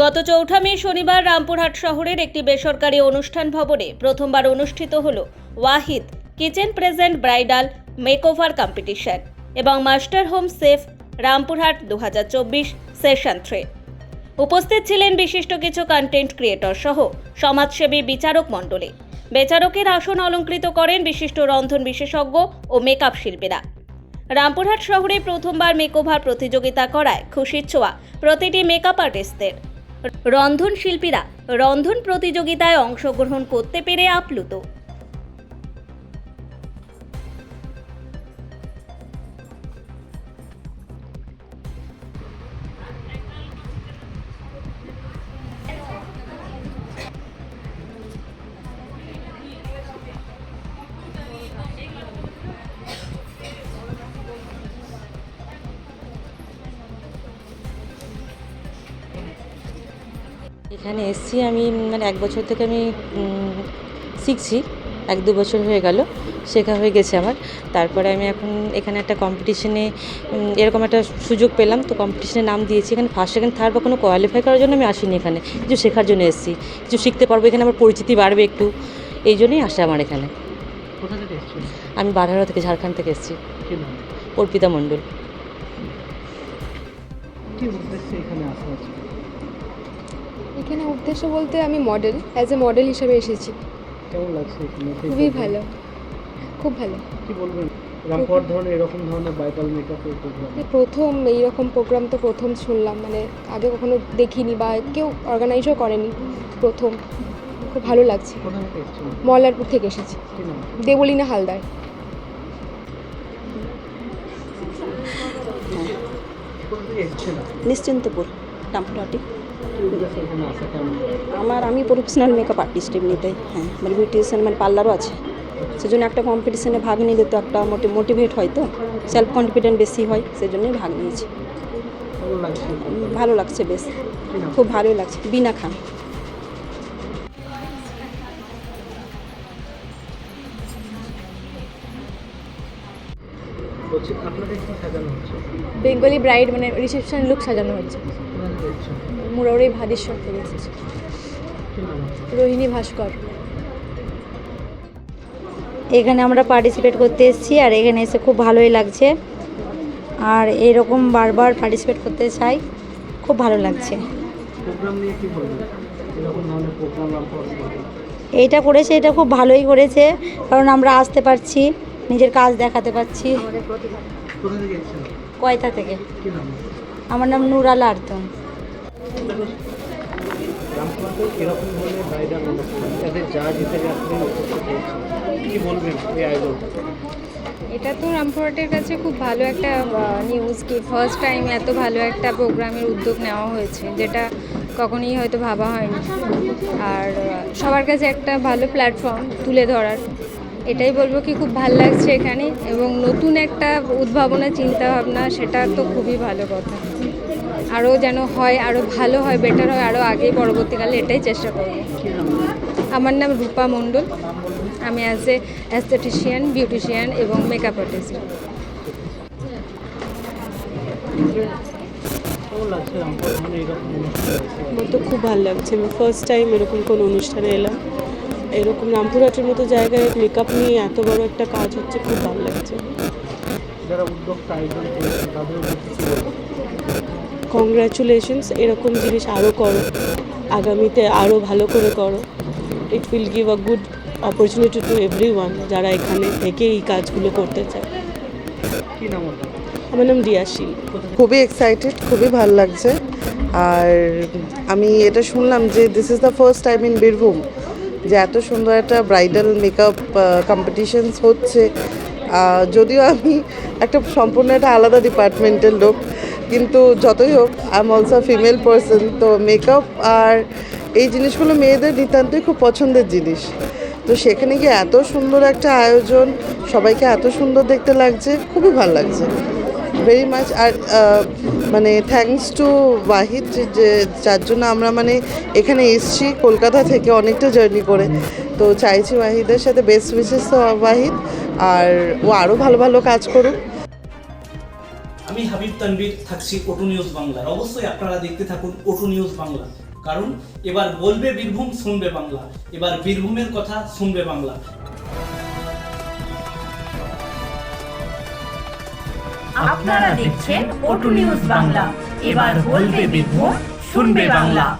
গত চৌঠা মে শনিবার রামপুরহাট শহরের একটি বেসরকারি অনুষ্ঠান ভবনে প্রথমবার অনুষ্ঠিত হল Wahid kitchen present bridal makeover competition এবং মাস্টার হোম সেফ রামপুরহাট দু হাজার চব্বিশ সেশন থ্রে। উপস্থিত ছিলেন বিশিষ্ট কিছু কন্টেন্ট ক্রিয়েটর সহ সমাজসেবী বিচারক মণ্ডলী। বেচারকের আসন অলঙ্কৃত করেন বিশিষ্ট রন্ধন বিশেষজ্ঞ ও মেকআপ শিল্পীরা। রামপুরহাট শহরে প্রথমবার মেকওভার প্রতিযোগিতা করায় খুশির ছোঁয়া প্রতিটি মেকআপ আর্টিস্টদের রন্ধন শিল্পীরা রন্ধন প্রতিযোগিতায় অংশগ্রহণ করতে পেরে আপ্লুত। এখানে এসছি আমি মানে এক বছর থেকে আমি শিখছি এক দু বছর হয়ে গেল শেখা হয়ে গেছে আমার। তারপরে আমি এখন এখানে একটা কম্পিটিশনে এরকম একটা সুযোগ পেলাম তো কম্পিটিশনে নাম দিয়েছি। এখানে ফার্স্ট সেকেন্ড থার্ড বা কোনো কোয়ালিফাই করার জন্য আমি আসিনি এখানে কিছু শেখার জন্য এসেছি। কিছু শিখতে পারব এখানে আমার পরিচিতি বাড়বে একটু। এই জন্যই আসা আমার এখানে। আমি বারহারা থেকে ঝাড়খণ্ড থেকে এসেছি। অর্পিতা মণ্ডল। কি উদ্দেশ্যে এখানে আসা হচ্ছে এখানে উদ্দেশ্য বলতে আমি মডেল অ্যাজ এ মডেল হিসেবে এসেছি। কেমন লাগছে খুবই ভালো। খুব ভালো। কি বলবেন? রামপুরহাট ধরনের এরকম ধরনের মেকআপের প্রোগ্রাম প্রথম এইরকম প্রোগ্রাম তো প্রথম শুনলাম মানে আগে কখনো দেখিনি বা কেউ অর্গানাইজও করেনি প্রথম। খুব ভালো লাগছে। মল্লারপুর থেকে এসেছি। দেবলীনা হালদার। নিশ্চিন্তপুর রামপুরহাটি আমার আমি প্রফেশনাল মেকআপ আর্টিস্ট এমনিতে হ্যাঁ মানে বিউটিশিয়ান মানে পার্লারও আছে। সেজন্য একটা কম্পিটিশনে ভাগ নিলে তো একটা মোটে মোটিভেট হয় তো। সেলফ কনফিডেন্ট বেশি হয় সেজন্যই ভাগ নিয়েছি। ভালো লাগছে বেশ। খুব ভালোই লাগছে। বিনা খান। আপনাদের কি সাজানো হচ্ছে? বেঙ্গলি ব্রাইড মানে রিসেপশন লুক সাজানো হচ্ছে। মুরারি ভাদেশ্বর থেকে এসেছি? রোহিণী ভাস্কর। এখানে আমরা পার্টিসিপেট করতে এসেছি আর এখানে এসে খুব ভালোই লাগছে। আর এরকম বারবার পার্টিসিপেট করতে চাই খুব ভালো লাগছে। এইটা করেছে এটা খুব ভালোই করেছে কারণ আমরা আসতে পারছি। নিজের কাজ দেখাতে থেকে কয়তা থেকে? আমার নাম নুরালা আর্তন এই আয়োজনটা এটা তো রামপুরহাটের কাছে খুব ভালো একটা নিউজ কি ফার্স্ট টাইম এত ভালো একটা প্রোগ্রামের উদ্যোগ নেওয়া হয়েছে যেটা কখনোই হয়তো ভাবা হয়নি। আর সবার কাছে একটা ভালো প্ল্যাটফর্ম তুলে ধরার। এটাই বলব কি খুব ভালো লাগছে এখানে এবং নতুন একটা উদ্ভাবনা চিন্তা ভাবনা সেটা তো খুবই ভালো কথা। আরও যেন হয় আরও ভালো হয় বেটার হয় আরও আগে পরবর্তীকালে এটাই চেষ্টা করব। আমার নাম রূপা মণ্ডল। আমি অ্যাজ এ অ্যাস্থেটিশিয়ান বিউটিশিয়ান এবং মেকআপ আর্টিস্ট? আমার তো খুব ভালো লাগছে। আমি ফার্স্ট টাইম এরকম কোনো অনুষ্ঠানে এলাম। এরকম রামপুরহাটের মতো জায়গায় মেকআপ নিয়ে এত বড় একটা কাজ হচ্ছে খুব ভালো লাগছে। কংগ্রাচুলেশনস এরকম জিনিস আরও করো। আগামীতে আরও ভালো করে করো। It will give a good opportunity to everyone যারা এখানে থেকে এই কাজগুলো করতে চায়। কি নাম ওটা আমার নাম রিয়াশিল খুবই এক্সাইটেড খুবই ভালো লাগছে। আর আমি এটা শুনলাম যে this is the first time in Birbhum. যে এত সুন্দর একটা ব্রাইডাল মেকআপ কম্পিটিশনস হচ্ছে। যদিও আমি একটা সম্পূর্ণ একটা আলাদা ডিপার্টমেন্টের লোক, কিন্তু যতই হোক I am also female person তো মেকআপ আর এই জিনিসগুলো মেয়েদের নিতান্তই খুব পছন্দের জিনিস। তো সেখানে গিয়ে এত সুন্দর একটা আয়োজন, সবাইকে এত সুন্দর দেখতে লাগছে, খুবই ভালো লাগছে। ভেরি মাচ আর মানে থ্যাংকস টু ওয়াহিদ যে যার জন্য আমরা মানে এখানে এসছি কলকাতা থেকে অনেকটা জার্নি করে। তো চাইছি ওয়াহিদের সাথে বেস্ট উইশেস ওয়াহিদ আর ও আরও ভালো ভালো কাজ করুক। আমি হাবিব তানবির থাকছি ওটু নিউজ বাংলার। অবশ্যই আপনারা দেখতে থাকুন ওটু নিউজ বাংলা। কারণ এবার বলবে বীরভূম, শুনবে বাংলা। এবার বীরভূমের কথা, শুনবে বাংলা। আপনারা দেখছেন ওটু নিউজ বাংলা। এবার বলবে বীরভূম শুনবে বাংলা।